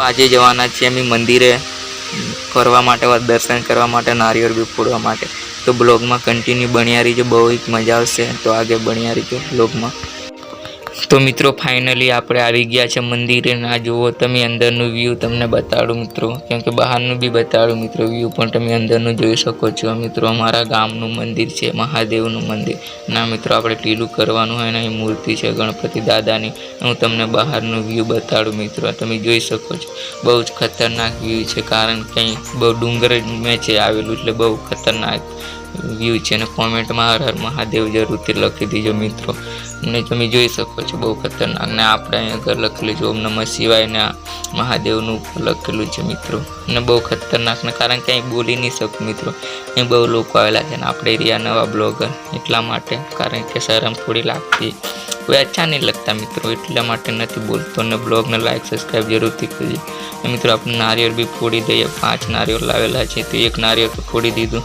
તો આજે જવાના છીએ અમે મંદિરે ફરવા માટે દર્શન કરવા માટે, નારિયેળ બી ફોડવા માટે. તો બ્લોગમાં કન્ટિન્યુ બન્યા રહીજો, બહુ જ મજા આવશે. તો આગળ બન્યા રહીજો બ્લોગમાં. તો મિત્રો ફાઇનલી આપણે આવી ગયા છે મંદિરે. ના જુઓ તમે અંદરનું વ્યૂ તમને બતાડું મિત્રો. કેમ કે બહારનું બી બતાડું મિત્રો વ્યૂ પણ તમે અંદરનું જોઈ શકો છો. મિત્રો અમારા ગામનું મંદિર છે, મહાદેવનું મંદિર. ના મિત્રો, આપણે ટીલું કરવાનું હોય ને, એ મૂર્તિ છે ગણપતિ દાદાની. હું તમને બહારનું વ્યૂ બતાડું મિત્રો. તમે જોઈ શકો છો. બહુ જ ખતરનાક વ્યૂ છે, કારણ કે અહીં બહુ ડુંગર મેં છે આવેલું, એટલે બહુ ખતરનાક વ્યૂ છે. અને કોમેન્ટમાં હર હર મહાદેવ જરૂરથી લખી દીજો મિત્રો. ને તમે જોઈ શકો છો, બહુ ખતરનાક. ને આપણે અહીંયા આગળ લખેલું છે, ઓમ નમઃ શિવાયના મહાદેવનું લખેલું છે, મિત્રો. ને બહુ ખતરનાક ને કારણ કે અહીં બોલી નહીં શકું, મિત્રો. અહીં બહુ લોકો આવેલા છે ને, આપણે રહ્યા નવા બ્લોગર એટલા માટે, કારણ કે શરમ થોડી લાગતી. કોઈ અચ્છા નહીં લગતા મિત્રો, એટલા માટે નથી બોલતો અને બ્લોગને લાઈક સબસ્ક્રાઈબ જરૂરથી કરજો. મિત્રો, આપણે નારિયેળ બી ફોડી દઈએ, પાંચ નારિયેળ લાવેલા છે, તો એક નારિયેળ તો ફોડી દીધું.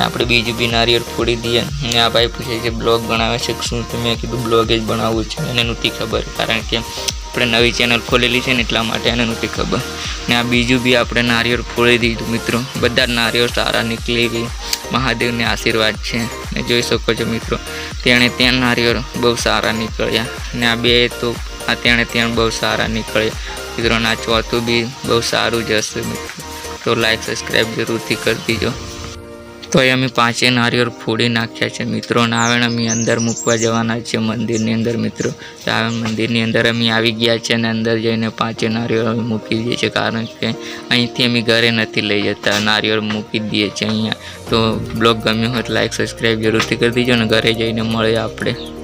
આપણે બીજું બી નારિયેળ ફોડી દઈએ. ને આ ભાઈ પૂછે છે બ્લોગ બનાવે છે શું? તો મેં કીધું બ્લોગ જ બનાવવું છે. એને નહોતી ખબર, કારણ કે આપણે નવી ચેનલ ખોલેલી છે ને, એટલા માટે એને નહોતી ખબર. ને આ બીજું બી આપણે નારિયેળ ફોડી દીધું, મિત્રો. બધા નારિયેળ સારા નીકળી ગઈ. મહાદેવને આશીર્વાદ છે. ને જોઈ શકો છો, મિત્રો. તેણે ત્યાં નારિયેળ બહુ સારા નીકળ્યા. ને આ બે તો, આ તેણે ત્યાં બહુ સારા નીકળ્યા. મિત્રો અને આ ચોથું બી બહુ સારું જ હશે મિત્રો. તો લાઈક સબસ્ક્રાઈબ જરૂરથી કરી દીજો. તો એ અમે પાંચે નારિયેળ ફોડી નાખ્યા છે. મિત્રો નાવેણ અમે અંદર મૂકવા જવાના છે મંદિરની અંદર, મિત્રો. તો આવે મંદિરની અંદર અમે આવી ગયા છે અને અંદર જઈને પાંચે નારિયેળ અમે મૂકી દઈએ છીએ. કારણ કે અહીંથી અમે ઘરે નથી લઈ જતા. નારિયેળ મૂકી દઈએ છીએ અહીંયા. તો બ્લોગ ગમ્યો હોય તો લાઈક, સબસ્ક્રાઈબ જરૂરથી કરી દીજો અને ઘરે જઈને મળીએ આપણે.